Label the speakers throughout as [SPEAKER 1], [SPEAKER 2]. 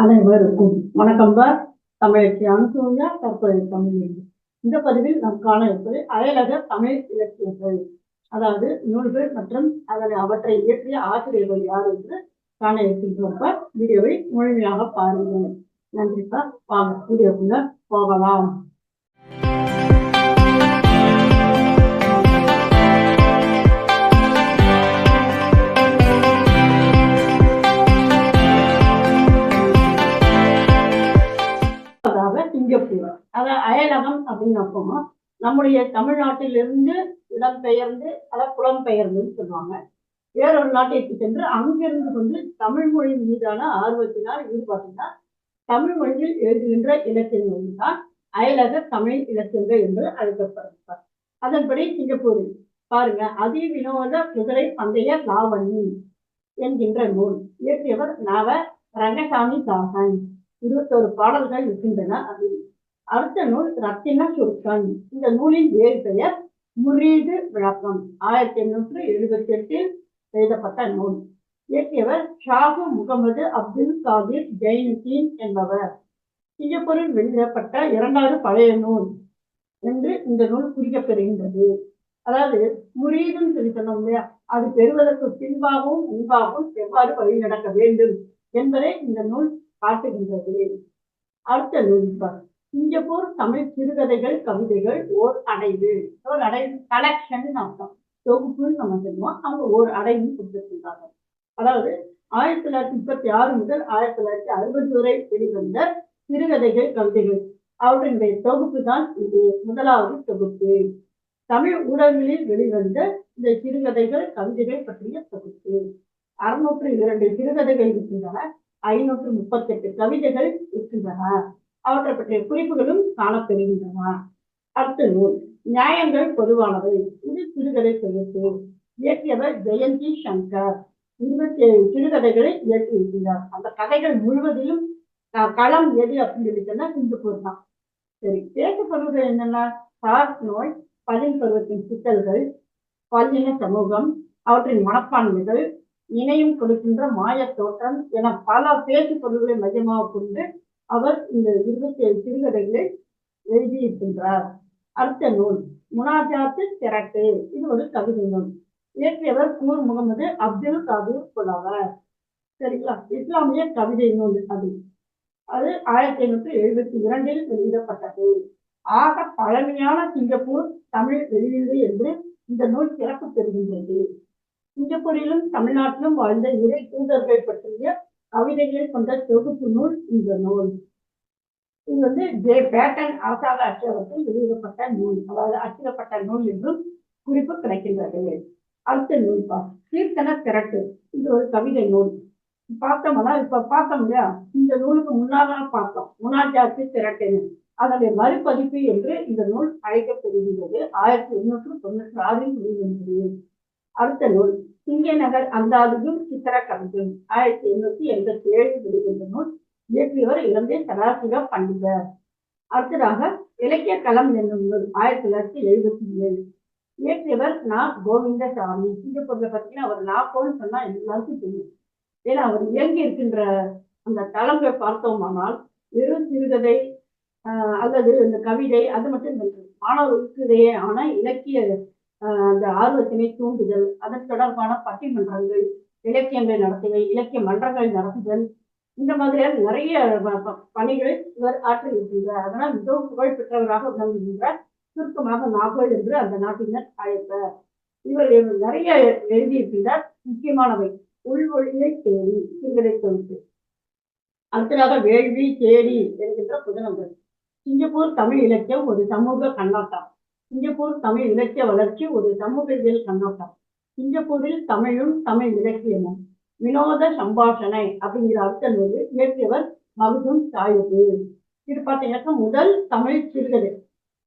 [SPEAKER 1] அனைவருக்கும் வணக்கம் பார் தமிழச்சி அனுசூயா தற்போதைய தமிழ். இந்த பதிவில் நாம் காண இருப்பது அயலக தமிழ் இலக்கியங்கள். அதாவது நூல்கள் மற்றும் அதனை அவற்றை இயற்றிய ஆசிரியர்கள் யார் என்று காண இருக்கின்றப்ப வீடியோவை முழுமையாக பாருங்கள். நன்றிப்பா வாங்க வீடியோக்குள்ள போகலாம். அதை அயலகம் அப்படின்னு அப்போமா நம்முடைய தமிழ்நாட்டிலிருந்து இடம்பெயர்ந்து அதை புலம்பெயர்ந்துன்னு சொல்லுவாங்க. வேறொரு நாட்டிற்கு சென்று அங்கிருந்து கொண்டு தமிழ் மொழி மீதான ஆர்வத்தினால் ஈடுபாட்டினால் தமிழ் மொழியில் எழுதுகின்ற இலக்கியங்கள் தான் அயலக தமிழ் இலக்கியங்கள் என்று அழைக்கப்படுகிறார் அதன்படி சிங்கப்பூரில் பாருங்க அதி வினோத குதிரை பந்தய லாவணி என்கின்ற நூல். இயற்றியவர் நவ ரங்கசாமி தாசன் இருபத்தோரு பாடல்கள் இருக்கின்றன அதில். அடுத்த நூல் ரத்தின சுருக்கன் இந்த நூலின் வேறு பெயர் முரீது விளக்கம். ஆயிரத்தி எண்ணூற்று எழுபத்தி எட்டில் எழுதப்பட்ட நூல். இயற்றியவர் ஷாகு முகமது அப்துல் காதிர் ஜெயினுதீன் என்பவர். சிங்கப்பூரில் வெளியிடப்பட்ட இரண்டாவது பழைய நூல் என்று இந்த நூல் குறிக்கப்படுகின்றது. அதாவது முரீதுன்னு சொல்லி சொன்னோம் இல்லையா? அது பெறுவதற்கு பின்பாகவும் முன்பாகவும் எவ்வாறு வழி நடக்க வேண்டும் என்பதை இந்த நூல் காட்டுகின்றது. அடுத்த நூல் சிங்கப்பூர் தமிழ் சிறுகதைகள் கவிதைகள் ஓர் அடைவு. ஓர் அடைவு கலெக்ஷன் அர்த்தம். தொகுப்புன்னு நம்ம சொல்லுவோம். அவங்க ஓர் அடைவு கொடுத்துருக்காங்க. அதாவது ஆயிரத்தி தொள்ளாயிரத்தி முப்பத்தி ஆறு முதல் ஆயிரத்தி தொள்ளாயிரத்தி அறுபது வரை வெளிவந்த சிறுகதைகள் கவிதைகள். அவற்றினுடைய தொகுப்பு தான் இது. முதலாவது தொகுப்பு. தமிழ் ஊடகங்களில் வெளிவந்த இந்த சிறுகதைகள் கவிதைகள் பற்றிய தொகுப்பு. அறுநூற்று இரண்டு சிறுகதைகள் இருக்கின்றன. ஐநூற்று முப்பத்தி எட்டு கவிதைகள் இருக்கின்றன. அவற்றை பற்றிய குறிப்புகளும் காணப்பெறுகின்றன அடுத்த நூல் நியாயங்கள் பொதுவானவை. இது சிறுகதை தொகுப்பு. இயற்றியவர் ஜெயந்தி சங்கர். இருபத்தி ஏழு சிறுகதைகளை இயற்றியிருக்கிறார். அந்த கதைகள் முழுவதிலும் களம் எது அப்படின்னு சொல்லி சொன்னா சிங்கப்பூர் தான். சரி பேசப்படுவது என்னன்னா சார்ஸ் நோய் பதின் பருவத்தின் சிக்கல்கள் பல்லின சமூகம் அவற்றின் மனப்பான்மைகள் இணையம் கொடுக்கின்ற மாயத் தோற்றம் என பல பேச்சு பொருள்களை மையமாக கொண்டு அவர் இந்த இருபத்தி ஏழு சிறுகதைகளை எழுதியிருக்கின்றார். அடுத்த நூல் முனாஜாத்து திரட்டு. இது ஒரு கவிதை நூல். இயற்றியவர் கூர் முகமது அப்துல் காதிர் புலவர். சரிங்களா? இஸ்லாமிய கவிதை நூல் அது. அது ஆயிரத்தி எண்ணூற்றி எழுபத்தி இரண்டில் வெளியிடப்பட்டது. ஆக பழமையான சிங்கப்பூர் தமிழ் வெளியீடு என்று இந்த நூல் சிறப்பு பெறுகின்றது. சிங்கப்பூரிலும் தமிழ்நாட்டிலும் வாழ்ந்த இறை தூதர்கள் பற்றிய கவிதைகள் கொண்ட தொகுப்பு நூல் இந்த நூல். இது வந்து ஜே. பேட்டன் அரசாக அச்சகத்தில் வெளியிடப்பட்ட நூல். அதாவது அச்சிடப்பட்ட நூல் என்றும் குறிப்பு கிடைக்கின்றது. அடுத்த நூல் பா கீர்த்தன திரட்டு. இது ஒரு கவிதை நூல். பார்த்தோம்னா இப்ப பார்த்தோம் இல்லையா? இந்த நூலுக்கு முன்னாக பார்த்தோம். முனாஜாத்து திரட்டுன்னு. அதனுடைய மறுபதிப்பு என்று இந்த நூல் அழைக்கப்படுகிறது ஆயிரத்தி எண்ணூற்று தொண்ணூற்றி ஆறில் வெளிவந்தது. அடுத்த நூல். சிங்க நகர் அந்தாதியும் சித்திர கவிதையும் ஆயிரத்தி எண்ணூத்தி எண்பத்தி ஏழு வெளிவந்த நூல் இயற்றியவர் இலங்கை சதாசிவ பண்டிதர். அடுத்ததாக இலக்கிய களம் என்னும் நூல் ஆயிரத்தி தொள்ளாயிரத்தி எழுபத்தி ஏழு. இயற்றியவர் நா. கோவிந்தசாமி. சிங்கப்பூர்ல பார்த்தீங்கன்னா அவர் நாப்போன்னு சொன்னா எல்லாருக்கும் தெரியும். ஏன்னா அவர் இயங்கி இருக்கின்ற அந்த தளங்களை பார்த்தோமானால் வெறும் சிறுகதை அல்லது இந்த கவிதை அது மட்டும் மாணவர்களுக்கு இடையே ஆன இலக்கிய அந்த ஆர்வத்தினை தூண்டுதல் அதன் தொடர்பான பட்டிமன்றங்கள் இலக்கியங்கள் நடத்துதல் இலக்கிய மன்றங்கள் நடத்துதல் இந்த மாதிரியான நிறைய ப- பணிகளை இவர் ஆற்றி இருக்கின்றார் அதனால் மிகவும் புகழ் பெற்றவராக விளங்குகின்றார் சுருக்கமாக நாகோல் என்று அந்த நாட்டினர் அழைப்பர். இவர் நிறைய எழுதியிருக்கின்றார். முக்கியமானவை உள்வொழியை தேடி சிறுகதை தொகுப்பு அடுத்ததாக வேள்வி தேடி என்கின்ற புதனங்கள். சிங்கப்பூர் தமிழ் இலக்கியம் ஒரு சமூக கண்ணாட்டம். சிங்கப்பூர் தமிழ் இலக்கிய வளர்ச்சி ஒரு சமூகவியல் கண்ணோட்டம். சிங்கப்பூரில் தமிழும் தமிழ் இலக்கியமும். வினோத சம்பாஷணை அப்படிங்கிற அடுத்த நூல் இயற்றியவர் மகுதும் சாயுது. இது பார்த்தீங்கன்னா முதல் தமிழ் சிறுகதை.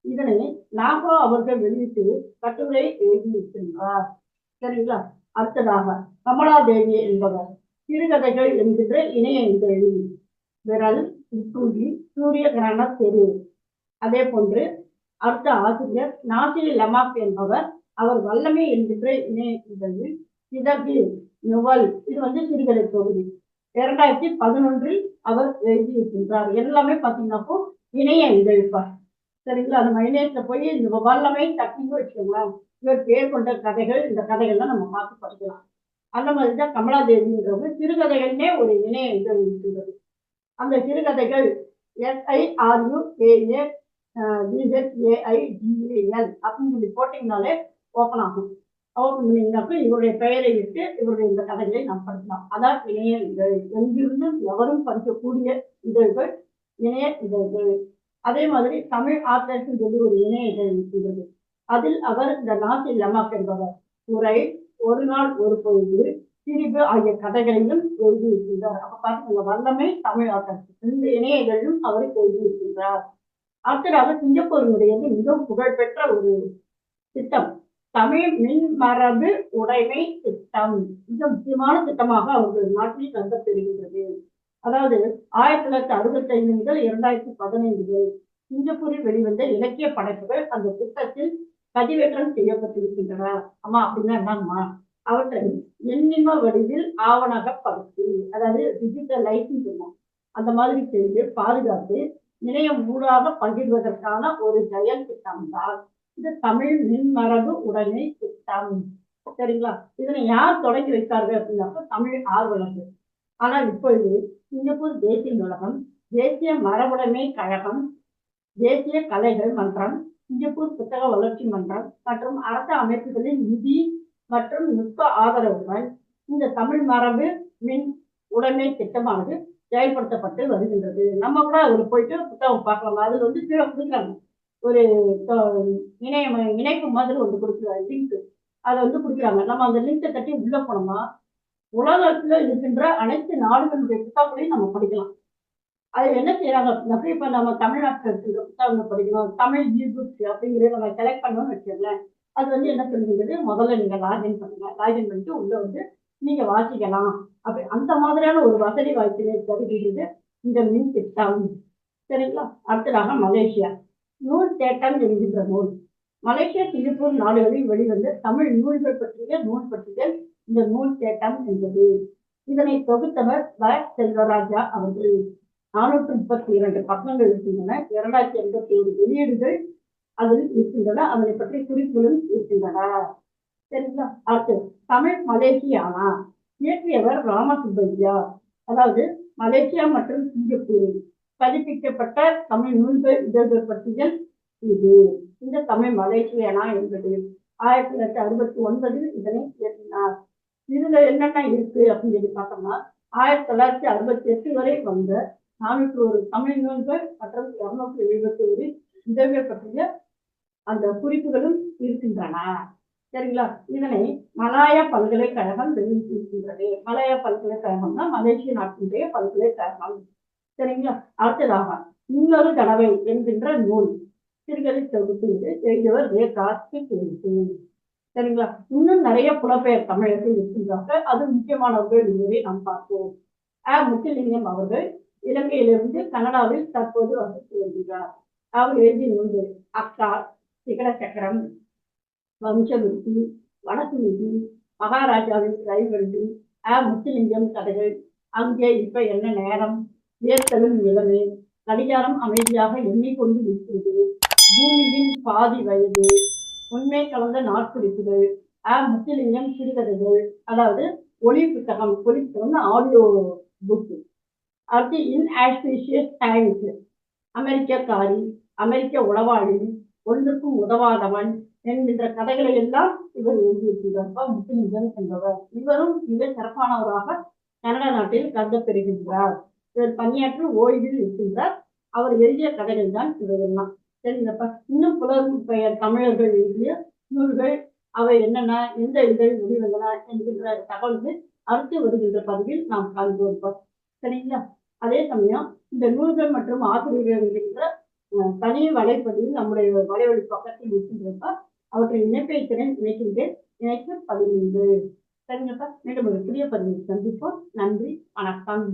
[SPEAKER 1] இதனை நாகோ அவர்கள் வெளியிட்டு கட்டுரை எழுதியிருக்கின்றார் சரிங்களா? அடுத்ததாக கமலாதேவி என்பவர். சிறுகதைகள் என்கின்ற இணைய இதழில் விரல் சூரிய கிரண தெரு. அதே போன்று அடுத்த ஆசிரியர் நாசிரி லமாக் என்பவர். அவர் வல்லமை என்கின்ற இணைந்தது சிதகு நுவல். இது வந்து சிறுகதை தொகுதி. இரண்டாயிரத்தி பதினொன்றில் அவர் எழுதியிருக்கின்றார். எல்லாமே பார்த்தீங்கன்னாப்போ இணைய இதழ்ப்பார் சரிங்களா? நம்ம இணையத்துல போய் இந்த வல்லமை தட்டிங்க வச்சுக்கோங்களேன். இவர் பேர் கொண்ட கதைகள் இந்த கதைகள்லாம் நம்ம பார்த்து படிக்கலாம். அந்த மாதிரி தான் கமலாதேவிங்கிறவங்க சிறுகதைகள்னே ஒரு இணைய இதழ் இருக்கின்றது. அந்த சிறுகதைகள் எஸ்ஐஆர்யூ ஏஏ விஹெச்ஏஐடிஏஎல் அப்படின்னு சொல்லி போட்டிங்கனாலே ஓப்பன் ஆகும். ஓப்பன் பண்ணீங்கன்னாக்க இவருடைய பெயரை இட்டு இவருடைய இந்த கதைகளை நாம் படிக்கலாம். அதான் இணைய இதழ் எங்கிருந்து எவரும் படிக்கக்கூடிய இதழ்கள் இணைய இதழ்கள். அதே மாதிரி தமிழ் ஆத்தர்ஸ் சொல்லி ஒரு இணைய இதழ் இருக்கிறது அதில் அவர் இந்த நாசி லமாக் என்பவர். உரை ஒரு நாள் ஒரு பொழுது திரிபு ஆகிய கதைகளையும் எழுதியிருக்கின்றார். அப்ப பாத்துக்கோங்க வல்லமை தமிழ் ஆத்தர்ஸ் இந்த இணைய இதழும் அவர் எழுதியிருக்கின்றார். அடுத்ததாக சிங்கப்பூரினுடையது மிகவும் புகழ்பெற்ற ஒரு திட்டம். தமிழ் மின்மரபு உடைமை திட்டம். மிக முக்கியமான திட்டமாக அவர்கள் நாட்டில் கருதப்படுகின்றது. அதாவது ஆயிரத்தி தொள்ளாயிரத்தி அறுபத்தி ஐந்து முதல் இரண்டாயிரத்தி பதினைந்து வரை சிங்கப்பூரில் வெளிவந்த இலக்கிய படைப்புகள் அந்த திட்டத்தில் பதிவேற்றம் செய்யப்பட்டிருக்கின்றன. அம்மா அப்படின்னா என்னம்மா? அவற்றை எண்ணிம வடிவில் ஆவணகப்படுத்தி அதாவது டிஜிட்டல் லைசன்ஸ் அந்த மாதிரி செய்து பாதுகாத்து இணையம் ஊடாக பகிர்வதற்கான ஒரு செயல் திட்டம் தான். இது தமிழ் மின்மரபு உடைமை திட்டம். சரிங்களா? இதனை யார் தொடங்கி வைத்தார்கள் அப்படின்னாக்க தமிழ் ஆர்வலர்கள். ஆனால் இப்பொழுது சிங்கப்பூர் தேசிய நூலகம் தேசிய மரபுடைமை கழகம் தேசிய கலைகள் மன்றம் சிங்கப்பூர் புத்தக வளர்ச்சி மன்றம் மற்றும் அரசு அமைப்புகளின் நிதி மற்றும் நுட்ப ஆதரவுடன் இந்த தமிழ் மரபு மின் உடைமை திட்டமானது செயல்படுத்தப்பட்டு வருகின்றது. நம்ம கூட அதில் போயிட்டு புத்தகம் பார்க்கலாம். அதில் வந்து கீழே கொடுக்குறாங்க ஒரு இணைய இணைப்பு மாதிரி ஒன்று கொடுக்குறாங்க லிங்க் அதை வந்து கொடுக்குறாங்க. நம்ம அந்த லிங்கை தட்டி உள்ள போனோம்னா உலகத்துல இருக்கின்ற அனைத்து நாடுகளுடைய புத்தகங்களையும் நம்ம படிக்கலாம். அது என்ன செய்யறாங்க அப்படின்னாக்க இப்ப நம்ம தமிழ்நாட்டில் இருக்கிற புத்தகங்கள் படிக்கணும் தமிழ் ஈபுக்ஸ் அப்படிங்கிறத நம்ம செலக்ட் பண்ணோம்னு வச்சுக்கோங்களேன். அது வந்து என்ன சொல்லுங்கிறது முதல்ல நீங்க லாகின் பண்ணுங்க. லாகின் பண்ணிட்டு உள்ள வந்து நீங்க வாசிக்கலாம். அப்படி அந்த மாதிரியான ஒரு வசதி வாய்ப்பினை தருகிறது இந்த மின் திட்டம் சரிங்களா? அடுத்ததாக மலேசியா. நூல் தேட்டம் என்கின்ற நூல். மலேசியா சிங்கப்பூர் நாடுகளில் வெளிவந்த தமிழ் நூல்கள் பற்றிய நூல் பற்றிகள் இந்த நூல் தேட்டம் என்பது. இதனை தொகுத்தவர் வ. செல்வராஜா அவர்கள். நானூற்று முப்பத்தி இரண்டு பக்கங்கள் இருக்கின்றன. இரண்டாயிரத்தி எண்பத்தி ஏழு வெளியீடுகள் அதில் இருக்கின்றன. அதனை பற்றி குறிப்புகளும் இருக்கின்றன. சரிங்களா? அடுத்து தமிழ் மலேசியானா? இயற்றியவர் ராமசுப்பையா அதாவது மலேசியா மற்றும் சிங்கப்பூரில் பதிப்பிக்கப்பட்ட தமிழ் நூல்கள் இதழ்கள் பட்டியல் இது. இந்த தமிழ் மலேசியனா என்பது ஆயிரத்தி தொள்ளாயிரத்தி அறுபத்தி ஒன்பதில் இதனை இயற்றினார். இதுல என்னென்ன இருக்கு அப்படின்னு சொல்லி பார்த்தோம்னா ஆயிரத்தி தொள்ளாயிரத்தி அறுபத்தி எட்டு வரை வந்த நானூற்று ஒரு தமிழ் நூல்கள் மற்றும் இருநூற்றி எழுபத்தி ஒரு இதழ்கள் பற்றிய அந்த குறிப்புகளும் இருக்கின்றன. சரிங்களா? இதனை மலாயா பல்கலைக்கழகம் வெளியிட்டிருக்கின்றது. மலாயா பல்கலைக்கழகம்னா மலேசிய நாட்டினுடைய பல்கலைக்கழகம். சரிங்களா? அடுத்ததாக இன்னொரு தடவை என்கின்ற நூல். சிறுகதை தொகுப்பு இது எழுதியவர் ரே கார்த்திக் சரிங்களா? இன்னும் நிறைய புலப்பெயர் தமிழர்கள் இருக்கின்றார்கள். அது முக்கியமானவர்கள் என்பதை நாம் பார்ப்போம். அ முத்துலிங்கம் அவர்கள் இலங்கையிலிருந்து கனடாவில் தற்போது வசித்து வருகிறார் அவர் எழுதிய நூல்கள் அக்கா சிகர சக்கரம் வம்சவிருத்தி வடக்கு நிதி மகாராஜாவின் கைவண்டி ஆ முத்துலிங்கம் கதைகள். அங்கே இப்ப என்ன நேரம்? ஏற்கலும் நிலவு கடிகாரம் அமைதியாக எண்ணிக்கொண்டு இருக்கிறது பூமியின் பாதி வயது. உண்மை கலந்த நாட்குறிப்புகள். ஆ முத்துலிங்கம் சிறுகதைகள். அதாவது ஒளி புத்தகம் ஒளி புத்தகம் ஆடியோ புக் அடுத்து இன் ஆஸ்பிஷியஸ் டைம்ஸ் அமெரிக்க காரி அமெரிக்க உளவாளி ஒன்றுக்கும் உதவாதவன் என்கின்ற கதைகளை எல்லாம் இவர் எழுதியிருக்கிறார். முத்துலிங்கம் என்பவர். இவரும் மிக சிறப்பானவராக கனடா நாட்டில் கருதப்பெறுகின்றார் இவர் பணியாற்றி ஓய்வில் இருக்கின்றார். அவர் எழுதிய கதைகள் தான் இவையெல்லாம். சரிங்கப்பா. இன்னும் புலர் பெயர் தமிழர்கள் எழுதிய நூல்கள் அவை என்னென்ன எந்த இதழ் வெளிவந்தன என்கின்ற தகவல்கள் அடுத்து வருகின்ற பதிவில் நாம் காண்போம் சரிங்களா? அதே சமயம் இந்த நூல்கள் மற்றும் ஆசிரியர்கள் என்கின்ற தனி வலைப்பதிவில் நம்முடைய வலைவழி பக்கத்தில் இருக்கின்றப்ப அவற்றை இணைப்பை திறன் இணைக்கின்றேன். இணைப்பு பதினைந்து. சரிங்கப்பா. மீண்டும் ஒரு புதிய பதிவில் சந்திப்போம். நன்றி. வணக்கம்.